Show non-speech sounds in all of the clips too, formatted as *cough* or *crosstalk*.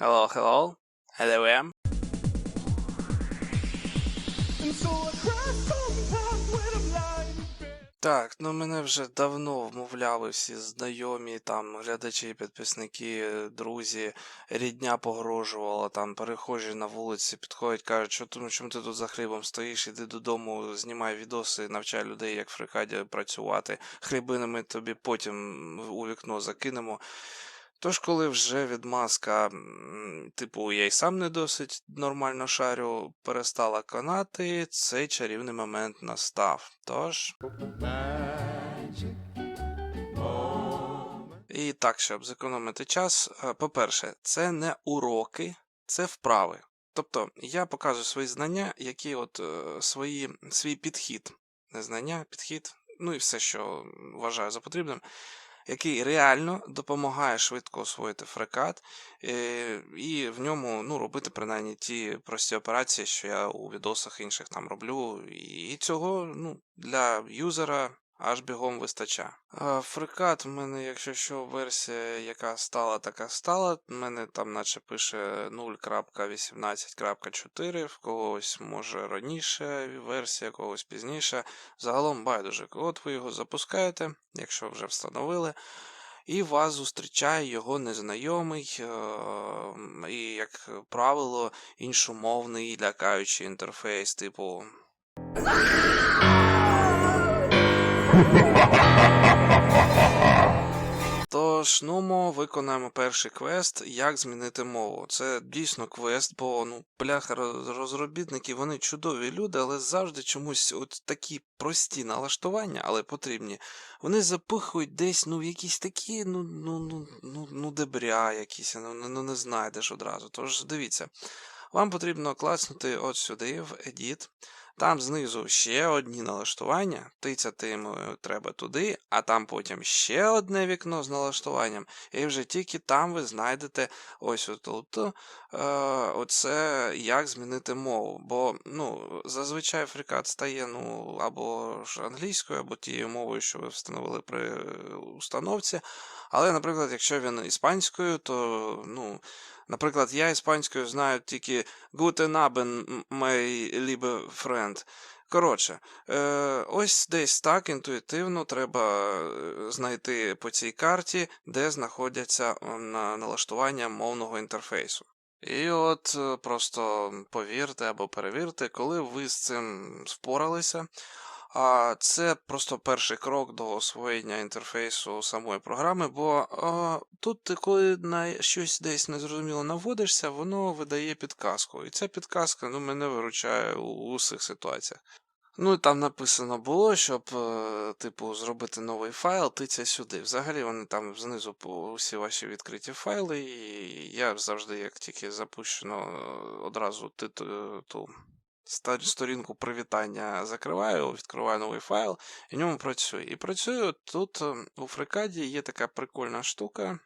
Hello, hello. Hello, am. Так, ну мене вже давно вмовляли всі знайомі, там глядачі, підписники, друзі, рідня погрожувала, там перехожі на вулиці підходять, кажуть, що тому чому ти тут за хлібом стоїш, іди додому, знімай відоси, навчай людей, як в фрикаді працювати. Хлібини ми тобі потім у вікно закинемо. Тож, коли вже відмазка, типу, я й сам не досить нормально шарю, перестала канати, цей чарівний момент настав. Тож. І так, щоб зекономити час, е, по-перше, це не уроки, це вправи. Тобто я показую свої знання, які от е, свої, свій підхід, не знання, підхід, ну і все, що вважаю за потрібним, який реально допомагає швидко освоїти фрекат, е, і в ньому ну, робити принаймні ті прості операції, що я у відосах інших там роблю. І цього ну, для юзера аж бігом вистачає. А, Фрикат в мене, якщо що, версія, яка стала, така стала. У мене там наче пише 0.18.4, в когось може раніше версія, когось пізніше. Загалом байдуже. От ви його запускаєте, якщо вже встановили. І вас зустрічає його незнайомий, е, і, як правило, іншомовний лякаючий інтерфейс, типу Тож, нумо, виконаємо перший квест, як змінити мову. Це дійсно квест, бо ну, бляха розробітники, вони чудові люди, але завжди чомусь от такі прості налаштування, але потрібні. Вони запихують десь ну, в якісь такі, ну, ну, ну, ну, ну дебря якісь, ну, ну, ну не знайдеш одразу. Тож дивіться, вам потрібно класнути от сюди, в Edit. Там знизу ще одні налаштування, тицяти йому треба туди, а там потім ще одне вікно з налаштуванням, і вже тільки там ви знайдете ось тут е, оце як змінити мову. Бо ну, зазвичай фрикат стає ну, або ж англійською, або тією мовою, що ви встановили при установці. Але, наприклад, якщо він іспанською, то ну. Наприклад, я іспанською знаю тільки Guten Abend, my liebe friend. Коротше, е, ось десь так інтуїтивно треба е, знайти по цій карті, де знаходяться е, на налаштування мовного інтерфейсу. І от просто повірте або перевірте, коли ви з цим впоралися. А це просто перший крок до освоєння інтерфейсу самої програми, бо а, тут ти коли на щось десь незрозуміло наводишся, воно видає підказку. І ця підказка ну, мене виручає у, усіх ситуаціях. Ну і там написано було, щоб, е, типу, зробити новий файл, тиця сюди. Взагалі вони там знизу усі ваші відкриті файли, і я завжди, як тільки запущено, е, одразу е, ту сторінку привітання закриваю, відкриваю новий файл, і в ньому працює. І працює тут е, у FreeCAD є така прикольна штука.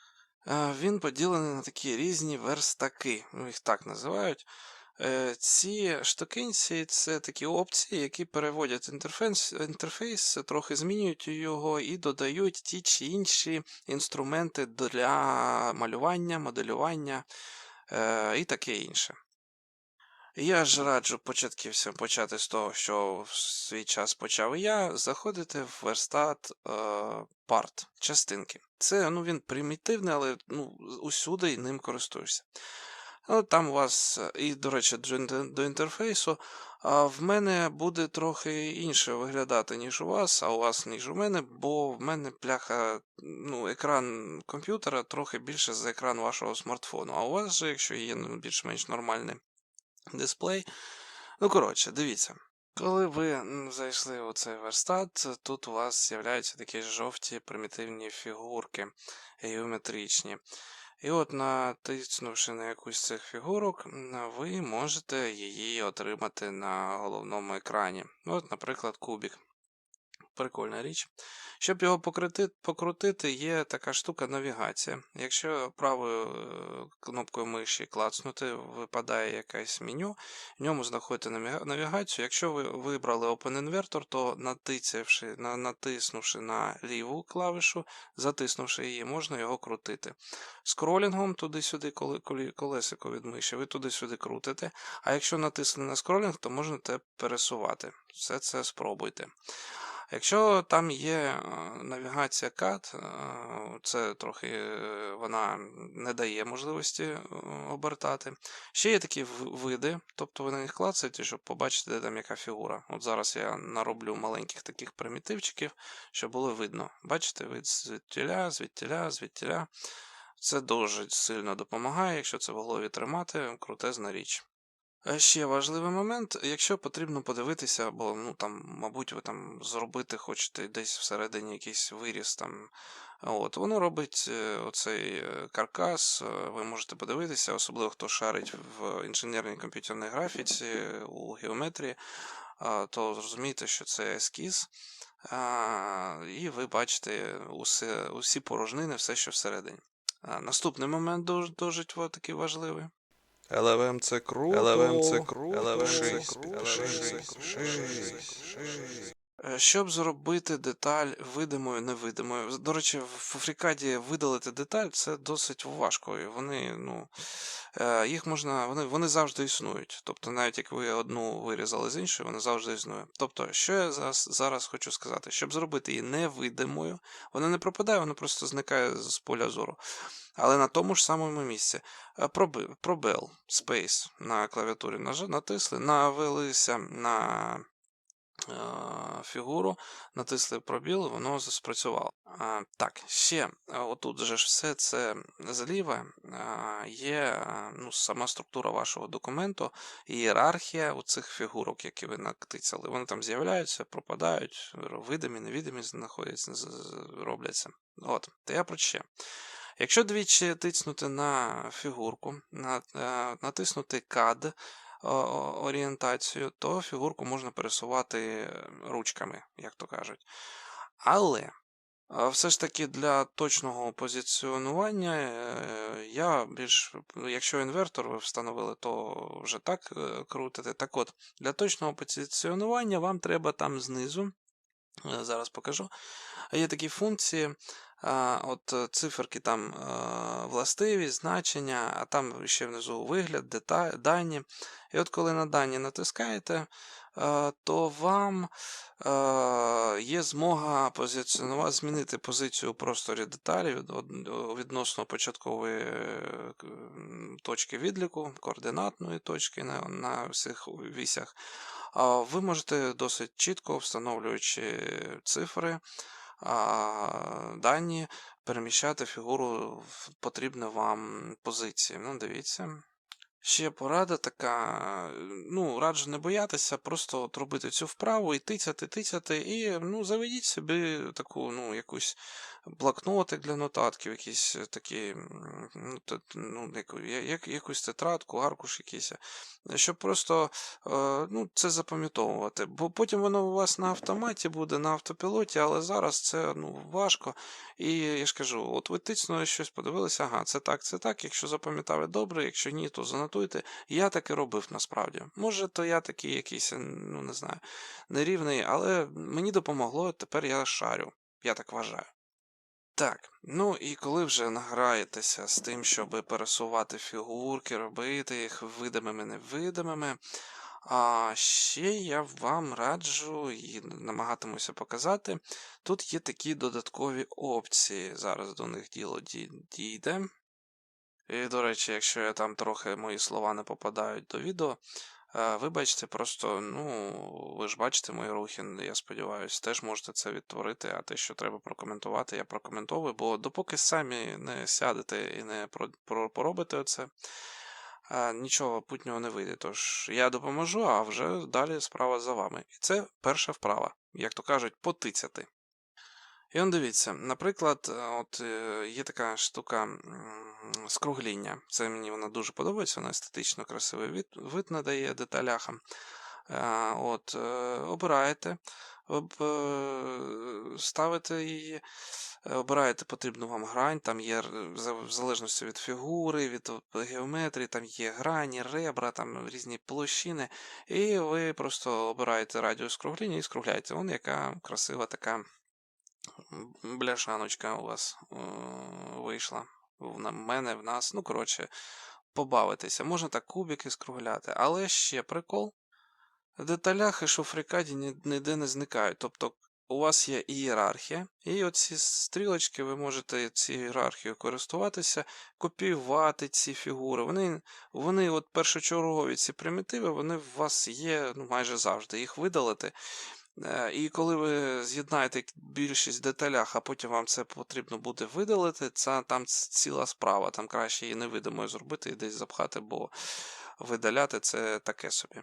Е, Він поділений на такі різні верстаки, ну, їх так називають. Е, Ці штукенці це такі опції, які переводять інтерфейс, інтерфейс, трохи змінюють його і додають ті чи інші інструменти для малювання, моделювання е, і таке інше. Я ж раджу початківцям почати з того, що в свій час почав я, заходити в верстат е, парт, частинки. Це ну, він примітивний, але ну, усюди ним користуєшся. Ну, там у вас, і, до речі, до інтерфейсу, а в мене буде трохи інше виглядати, ніж у вас, а у вас, ніж у мене, бо в мене пляха, ну, екран комп'ютера трохи більше за екран вашого смартфону. А у вас же, якщо є ну, більш-менш нормальний дисплей. Ну, коротше, дивіться. Коли ви зайшли у цей верстат, тут у вас з'являються такі жовті примітивні фігурки геометричні. І от натиснувши на якусь з цих фігурок, ви можете її отримати на головному екрані. От, наприклад, кубик. Прикольна річ. Щоб його покрити, покрутити, є така штука навігація. Якщо правою е, кнопкою миші клацнути, випадає якесь меню, в ньому знаходите навігацію. Якщо ви вибрали Open Inverter, то натицявши, натиснувши на ліву клавішу, затиснувши її, можна його крутити. Скролінгом туди-сюди, коли колесико від миші, ви туди-сюди крутите. А якщо натисли на скролінг, то можете пересувати. Все це спробуйте. Якщо там є е, навігація CAT, е, це трохи е, вона не дає можливості обертати. Ще є такі види, тобто ви на них клацаєте, щоб побачити, де там яка фігура. От зараз я нароблю маленьких таких примітивчиків, щоб було видно. Бачите, вид звідтіля, звідтіля, звідтіля. Це дуже сильно допомагає, якщо це в голові тримати, крутезна річ. Е, Ще важливий момент, якщо потрібно подивитися, бо ну там, мабуть, ви там зробити хочете десь всередині якийсь виріз там. От, воно робить е, оцей е, каркас, ви можете подивитися, особливо хто шарить в інженерній комп'ютерній графіці, у геометрії, то зрозумієте, що це ескіз. І ви бачите усе, усі порожнини, все, що всередині. Наступний момент дуже, дуже такий важливий. LLM це круто. LLM це круто. Шість, шість. Е, Щоб зробити деталь видимою, невидимою. До речі, в FreeCAD видалити деталь це досить важко. І вони, ну, е, їх можна, вони, вони завжди існують. Тобто, навіть як ви одну вирізали з іншої, вони завжди існують. Тобто, що я зараз, зараз хочу сказати? Щоб зробити її невидимою, вона не пропадає, вона просто зникає з поля зору. Але на тому ж самому місці. Е, проби- Пробел, Space на клавіатурі натисли, навелися на е, фігуру, натисли пробіл, воно спрацювало. А, так, ще е, отут же ж все це зліва е, є е, ну, сама структура вашого документу, ієрархія у цих фігурок, які ви натицяли. Вони там з'являються, пропадають, видимі, невидимі знаходяться, робляться. От, то я про ще. Якщо двічі тиснути на фігурку, е, натиснути CAD орієнтацію, то фігурку можна пересувати ручками, як то кажуть. Але е, все ж таки для точного позиціонування е, я більш, якщо інвертор ви встановили, то вже так крутите. Так от, для точного позиціонування вам треба там знизу, зараз покажу, є такі функції. От е, циферки там е, властивість, значення, а там ще внизу вигляд, дета, дані. І от коли на дані натискаєте, е, то вам є змога позиціонувати, змінити позицію у просторі деталі відносно початкової точки відліку, координатної точки на, на всіх вісях. Ви можете досить чітко, встановлюючи цифри, а, дані, переміщати фігуру в потрібну вам позиції. Ну, дивіться. Ще порада така, ну, раджу не боятися, просто от робити цю вправу і тицяти, тицяти, і ну, заведіть собі таку, ну, якусь блокнотик для нотатків, якісь такі, ну, ну, як, якусь тетрадку, аркуш якийсь, щоб просто е, ну, це запам'ятовувати. Бо потім воно у вас на автоматі буде, на автопілоті, але зараз це ну, важко. І я ж кажу, от ви тицнули щось, подивилися, ага, це так, це так. Якщо запам'ятали добре, якщо ні, то занотуйте. Я так і робив насправді. Може, то я такий якийсь, ну не знаю, нерівний, але мені допомогло, тепер я шарю. Я так вважаю. Так, ну і коли вже награєтеся з тим, щоб пересувати фігурки, робити їх видимими, невидимими, а ще я вам раджу і намагатимуся показати. Тут є такі додаткові опції. Зараз до них діло дійде. І, до речі, якщо я там трохи мої слова не попадають до відео, вибачте, просто, ну, ви ж бачите мої рухи, я сподіваюся, теж можете це відтворити, а те, що треба прокоментувати, я прокоментовую, бо допоки самі не сядете і не поробите оце, нічого путнього не вийде. Тож я допоможу, а вже далі справа за вами. І це перша вправа, як то кажуть, потицяти. І он дивіться, наприклад, е, от е, є така штука скругління. Це мені вона дуже подобається, вона естетично красивий вид, вид надає деталяхам. Е, От, е, обираєте, об- е, ставите її, обираєте потрібну вам грань, там є в залежності від фігури, від геометрії, там є грані, ребра, там різні площини, і ви просто обираєте радіус скругління і скругляєте. Вон яка красива така бляшаночка у вас е, вийшла. В мене, в нас. Ну, коротше, побавитися. Можна так кубики скругляти. Але ще прикол. В деталях і шуфрикаді ні- ніде не зникають. Тобто у вас є ієрархія, і оці стрілочки ви можете цією ієрархією користуватися, копіювати ці фігури. Вони, вони от першочергові ці примітиви, вони в вас є ну, майже завжди. Їх видалити. Е, І коли ви з'єднаєте більшість в деталях, а потім вам це потрібно буде видалити, це там ціла справа. Там краще її невидимою зробити і десь запхати, бо видаляти це таке собі.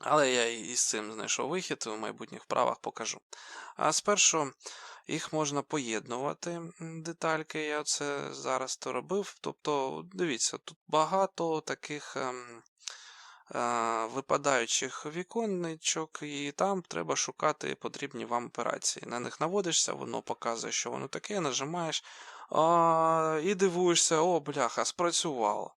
Але я і і з цим знайшов вихід, у майбутніх вправах покажу. А спершу їх можна поєднувати, детальки, я це зараз то робив. Тобто, дивіться, тут багато таких ем, е, випадаючих віконничок, і там треба шукати потрібні вам операції. На них наводишся, воно показує, що воно таке, нажимаєш а, і дивуєшся, о, бляха, спрацювало.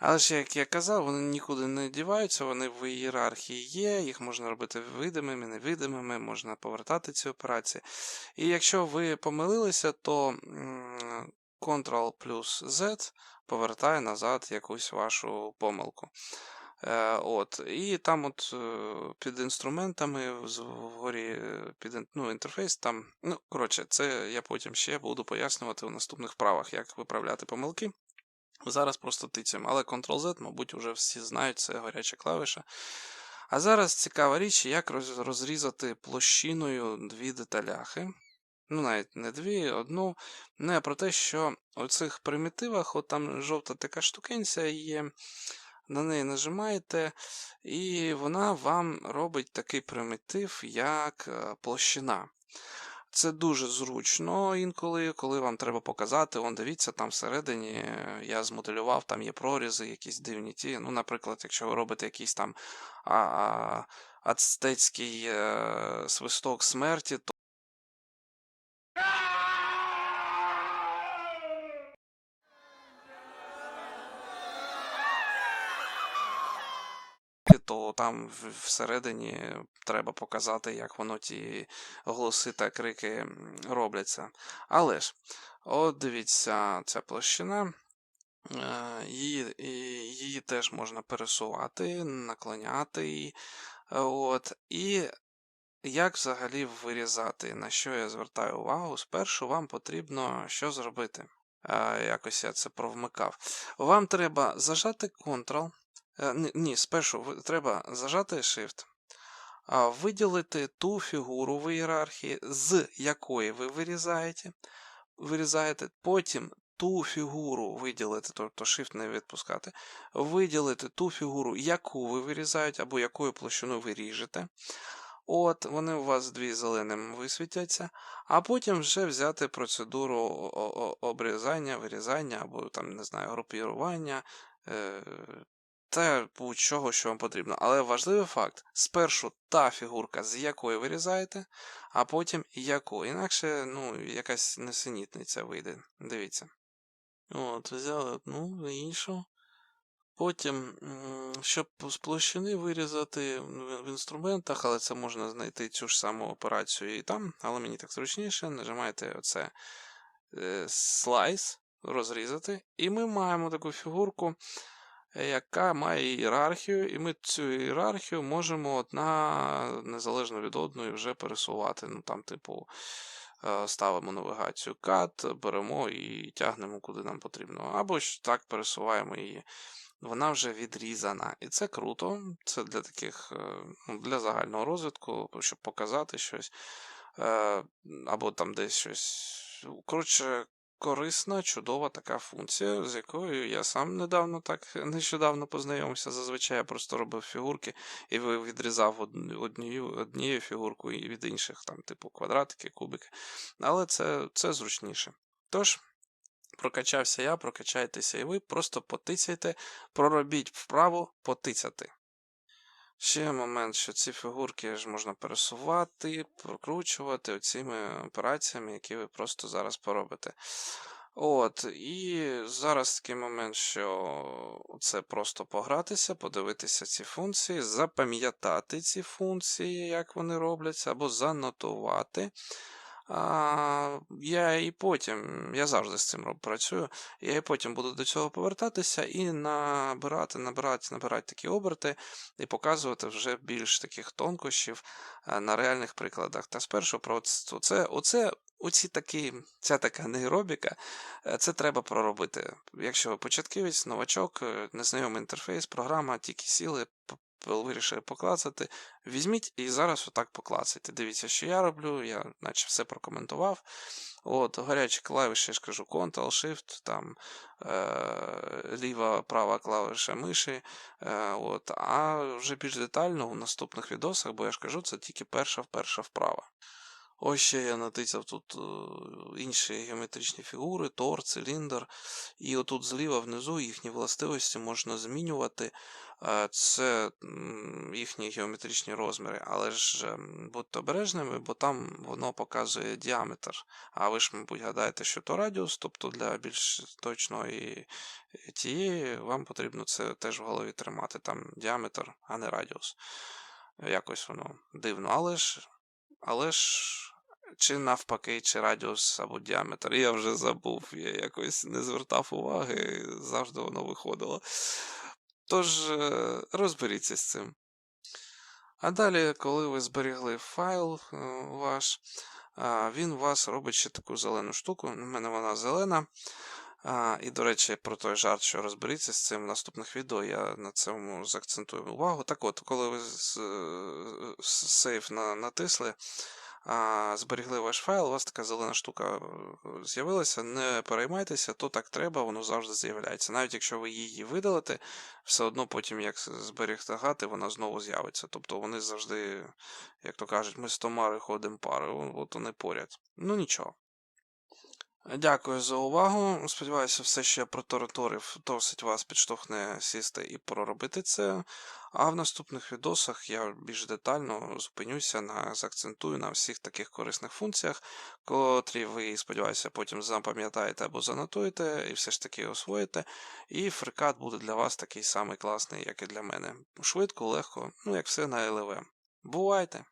Але ж, як я казав, вони нікуди не діваються, вони в ієрархії є, їх можна робити видимими, невидимими, можна повертати ці операції. І якщо ви помилилися, то Ctrl плюс Z повертає назад якусь вашу помилку. Е, от, і там от е, під інструментами вгорі е, під ну, інтерфейс там. Ну, коротше, це я потім ще буду пояснювати у наступних вправах, як виправляти помилки. Зараз просто тицяємо, але Ctrl-Z, мабуть, вже всі знають, це гаряча клавіша. А зараз цікава річ, як розрізати площиною дві деталяхи. Ну, навіть не дві, одну. Не про те, що у цих примітивах, от там жовта така штукенця є, на неї нажимаєте, і вона вам робить такий примітив, як е, площина. Це дуже зручно інколи, коли вам треба показати. Он дивіться, там всередині е, я змоделював, там є прорізи, якісь дивні ті. Ну, наприклад, якщо ви робите якийсь там ацтецький е, свисток смерті, то то там всередині треба показати, як воно ті голоси та крики робляться. Але ж, от дивіться, ця площина. е, Її, її теж можна пересувати, наклоняти. е, От. І як взагалі вирізати? На що я звертаю увагу? Спершу вам потрібно що зробити. Е, Якось я це провмикав. Вам треба зажати Ctrl. Е, Ні, спершу треба зажати Shift, виділити ту фігуру в ієрархії, з якої ви вирізаєте. вирізаєте. Потім ту фігуру виділити, тобто Shift не відпускати, виділити ту фігуру, яку ви вирізаєте, або якою площиною ви ріжете. От, вони у вас дві зеленим висвітяться, а потім вже взяти процедуру обрізання, вирізання, або там, не знаю, групірування. Та будь-чого, що вам потрібно. Але важливий факт: спершу та фігурка, з якої вирізаєте, а потім яку. Інакше, ну, якась несенітниця вийде. Дивіться. От, взяли одну, іншу. Потім, щоб з площини вирізати в інструментах, але це можна знайти цю ж саму операцію і там, але мені так зручніше, нажимаєте оце е, слайс, розрізати, і ми маємо таку фігурку, яка має ієрархію, і ми цю ієрархію можемо одна незалежно від одної вже пересувати. Ну там, типу, е, ставимо навігацію кат, беремо і тягнемо куди нам потрібно. Або ж так пересуваємо її. Вона вже відрізана. І це круто. Це для таких, е, ну, для загального розвитку, щоб показати щось. Е, Або там десь щось. Коротше, корисна, чудова така функція, з якою я сам недавно так *laughs* нещодавно познайомився. Зазвичай я просто робив фігурки і відрізав однією, однією фігуркою і від інших, там, типу квадратики, кубики. Але це, це зручніше. Тож. Прокачався я, прокачайтеся і ви, просто потицяйте, проробіть вправо потицяти. Ще момент, що ці фігурки ж можна пересувати, прокручувати цими операціями, які ви просто зараз поробите. От, і зараз такий момент, що це просто погратися, подивитися ці функції, запам'ятати ці функції, як вони робляться, або занотувати. А, я і потім, я завжди з цим працюю, я і потім буду до цього повертатися і набирати, набирати, набирати такі оберти і показувати вже більш таких тонкощів на реальних прикладах. Та спершу про ц- оце, оці такі, ця така нейробіка, е, це треба проробити. Якщо ви початківець, новачок, е, незнайомий інтерфейс, програма, тільки сіли, вирішили поклацати, візьміть і зараз отак поклацайте. Дивіться, що я роблю, я наче все прокоментував. От, гарячі клавіші, я ж кажу, Ctrl-Shift, там е- ліва, права клавіша миші. Е, от, а вже більш детально у наступних відосах, бо я ж кажу, це тільки перша перша вправа. Ось ще я натицяв тут е, інші геометричні фігури, тор, циліндр. І отут зліва внизу їхні властивості можна змінювати. Е, Це їхні геометричні розміри, але ж ем, будьте обережними, бо там воно показує діаметр. А ви ж, мабуть, гадаєте, що то радіус, тобто для більш точної тієї вам потрібно це теж в голові тримати. Там діаметр, а не радіус. Якось воно дивно. Але ж, але ж чи навпаки, чи радіус або діаметр. Я вже забув, я якось не звертав уваги, завжди воно виходило. Тож е, розберіться з цим. А далі, коли ви зберігли файл е, ваш, він у вас робить ще таку зелену штуку. У мене вона зелена. А, і, до речі, про той жарт, що розберіться з цим в наступних відео, я на цьому заакцентую увагу. Так от, коли ви сейф на, натисли, а, зберігли ваш файл, у вас така зелена штука е, з'явилася. Не переймайтеся, то так треба, воно завжди з'являється. Навіть якщо ви її видалите, все одно потім, як зберігати, вона знову з'явиться. Тобто вони завжди, як то кажуть, ми з томари ходимо пари, от вони поряд. Ну нічого. Дякую за увагу. Сподіваюся, все, що я протораторив, досить вас підштовхне сісти і проробити це. А в наступних відосах я більш детально зупинюся на заакцентую на всіх таких корисних функціях, котрі ви, сподіваюся, потім запам'ятаєте або занотуєте і все ж таки освоїте. І фрикат буде для вас такий самий класний, як і для мене. Швидко, легко, ну як все на LLM. Бувайте!